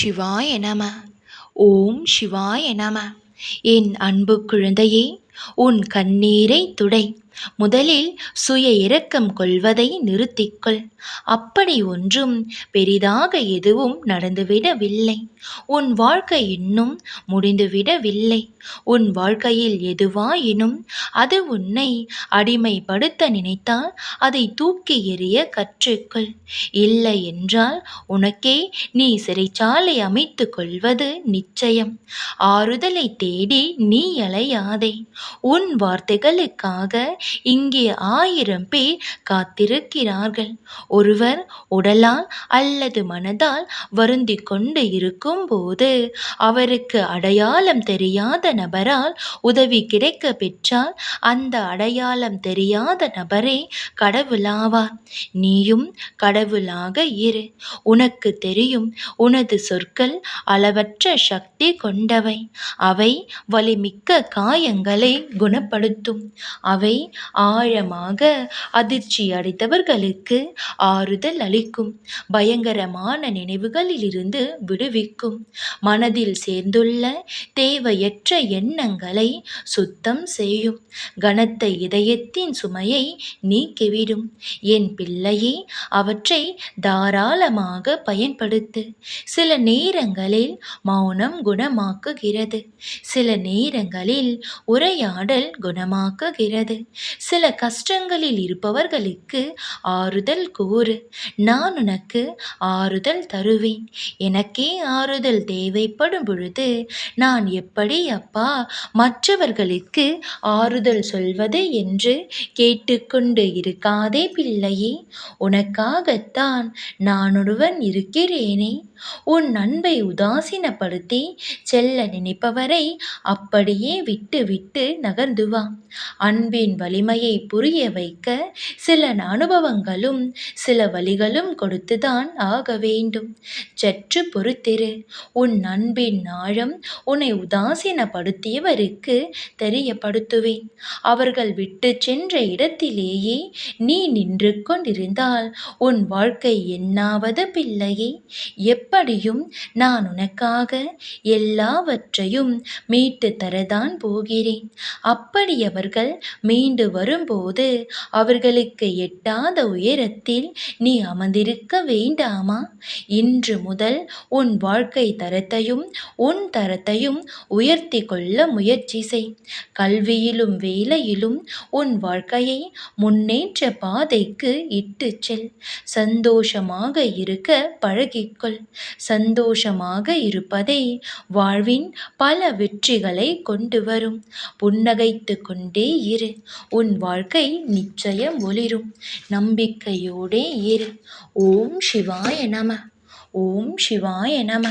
சிவாய நம. ஓம் சிவாய நம. என் அன்பு குழந்தையே உன் கண்ணீரை துடை. முதலில் சுய இரக்கம் கொள்வதை நிறுத்திக்கொள். அப்படி ஒன்றும் பெரிதாக எதுவும் நடந்துவிடவில்லை. உன் வாழ்க்கை இன்னும் முடிந்துவிடவில்லை. உன் வாழ்க்கையில் எதுவாயினும் அது உன்னை அடிமைப்படுத்த நினைத்தால் அதை தூக்கி எறிய கற்றுக்கொள். இல்லை என்றால் உனக்கே நீ சிறைச்சாலை அமைத்து கொள்வது நிச்சயம். ஆறுதலை தேடி நீ அலையாதே. உன் வார்த்தைகளுக்காக இங்கே ஆயிரம் பேர் காத்திருக்கிறார்கள். ஒருவர் உடலால் அல்லது மனதால் வருந்தி கொண்டு இருக்கும்போது அவருக்கு அடையாளம் தெரியாத நபரால் உதவி கிடைக்க பெற்றால் அந்த அடையாளம் தெரியாத நபரே கடவுளாவார் நீயும் கடவுளாக இரு. உனக்கு தெரியும் உனது சொற்கள் அளவற்ற சக்தி கொண்டவை. அவை வலிமிக்க காயங்களை குணப்படுத்தும். அவை ஆழமாக அதிர்ச்சி அடைத்தவர்களுக்கு ஆறுதல் அளிக்கும். பயங்கரமான நினைவுகளிலிருந்து விடுவிக்கும். மனதில் சேர்ந்துள்ள தேவையற்ற எண்ணங்களை சுத்தம் செய்யும். கனத்த இதயத்தின் சுமையை நீக்கிவிடும். என் பிள்ளையே அவற்றை தாராளமாக பயன்படுத்து. சில நேரங்களில் மௌனம் குணமாக்குகிறது. சில நேரங்களில் உரையாடல் குணமாக்குகிறது. சில கஷ்டங்களில் இருப்பவர்களுக்கு ஆறுதல் கூறு. நான் உனக்கு ஆறுதல் தருவேன். எனக்கே ஆறுதல் தேவைப்படும் பொழுது நான் எப்படி அப்பா மற்றவர்களுக்கு ஆறுதல் சொல்வது என்று கேட்டுக்கொண்டு இருக்காதே பிள்ளையே. உனக்காகத்தான் நான் ஒருவன் இருக்கிறேனே. உன் அன்பை உதாசீனப்படுத்தி செல்ல நினைப்பவரை அப்படியே விட்டு விட்டு நகர்ந்துவா அன்பின் வலிமையை புரிய வைக்க சில அனுபவங்களும் சில வழிகளும் கொடுத்துதான் ஆக வேண்டும். சற்று பொறுத்திரு. உன் அன்பின் ஆழம் உன்னை உதாசீனப்படுத்தியவருக்கு தெரியப்படுத்துவேன். அவர்கள் விட்டு சென்ற இடத்திலேயே நீ நின்று கொண்டிருந்தால் உன் வாழ்க்கை என்னாவது பிள்ளையே. எப்படியும் நான் உனக்காக எல்லாவற்றையும் மீட்டு தரதான் போகிறேன். அப்படி அவர்கள் மீண்டும் மீண்டு வரும்போது அவர்களுக்கு எட்டாத உயரத்தில் நீ அமர்ந்திருக்க வேண்டாமா? இன்று முதல் உன் வாழ்க்கை தரத்தையும் உன் தரத்தையும் உயர்த்தி கொள்ள முயற்சி செய். கல்வியிலும் வேலையிலும் உன் வாழ்க்கையை முன்னேற்ற பாதைக்கு இட்டு செல். சந்தோஷமாக இருக்க பழகிக்கொள். சந்தோஷமாக இருப்பதை வாழ்வின் பல வெற்றிகளை கொண்டு வரும். புன்னகைத்து கொண்டே இரு. உன் வாழ்க்கை நிச்சயம் ஒளிரும். நம்பிக்கையோடே இரு. ஓம் சிவாய நம. ஓம் சிவாய நம.